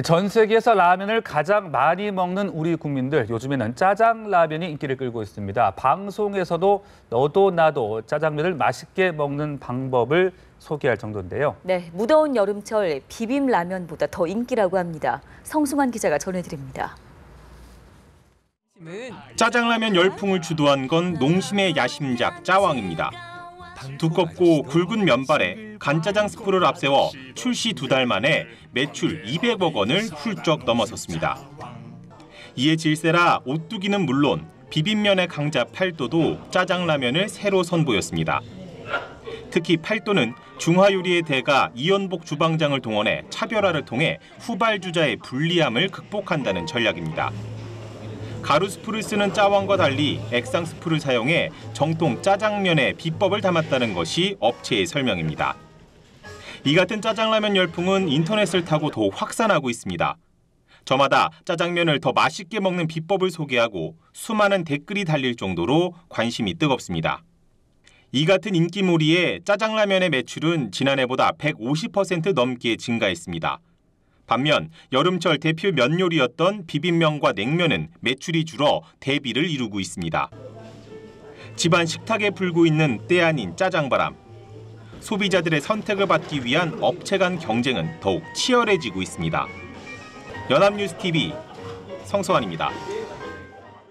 전 세계에서 라면을 가장 많이 먹는 우리 국민들 요즘에는 짜장 라면이 인기를 끌고 있습니다. 방송에서도 너도 나도 짜장면을 맛있게 먹는 방법을 소개할 정도인데요. 네, 무더운 여름철 비빔 라면보다 더 인기라고 합니다. 성승환 기자가 전해드립니다. 짜장라면 열풍을 주도한 건 농심의 야심작 짜왕입니다. 두껍고 굵은 면발에 간짜장 스프를 앞세워 출시 두 달 만에 매출 200억 원을 훌쩍 넘어섰습니다. 이에 질세라 오뚜기는 물론 비빔면의 강자 팔도도 짜장라면을 새로 선보였습니다. 특히 팔도는 중화요리의 대가 이연복 주방장을 동원해 차별화를 통해 후발주자의 불리함을 극복한다는 전략입니다. 가루 스프를 쓰는 짜왕과 달리 액상 스프를 사용해 정통 짜장면의 비법을 담았다는 것이 업체의 설명입니다. 이 같은 짜장라면 열풍은 인터넷을 타고 더욱 확산하고 있습니다. 저마다 짜장면을 더 맛있게 먹는 비법을 소개하고 수많은 댓글이 달릴 정도로 관심이 뜨겁습니다. 이 같은 인기몰이에 짜장라면의 매출은 지난해보다 150% 넘게 증가했습니다. 반면 여름철 대표 면 요리였던 비빔면과 냉면은 매출이 줄어 대비를 이루고 있습니다. 집안 식탁에 불고 있는 때 아닌 짜장바람. 소비자들의 선택을 받기 위한 업체 간 경쟁은 더욱 치열해지고 있습니다. 연합뉴스 TV 성소환입니다.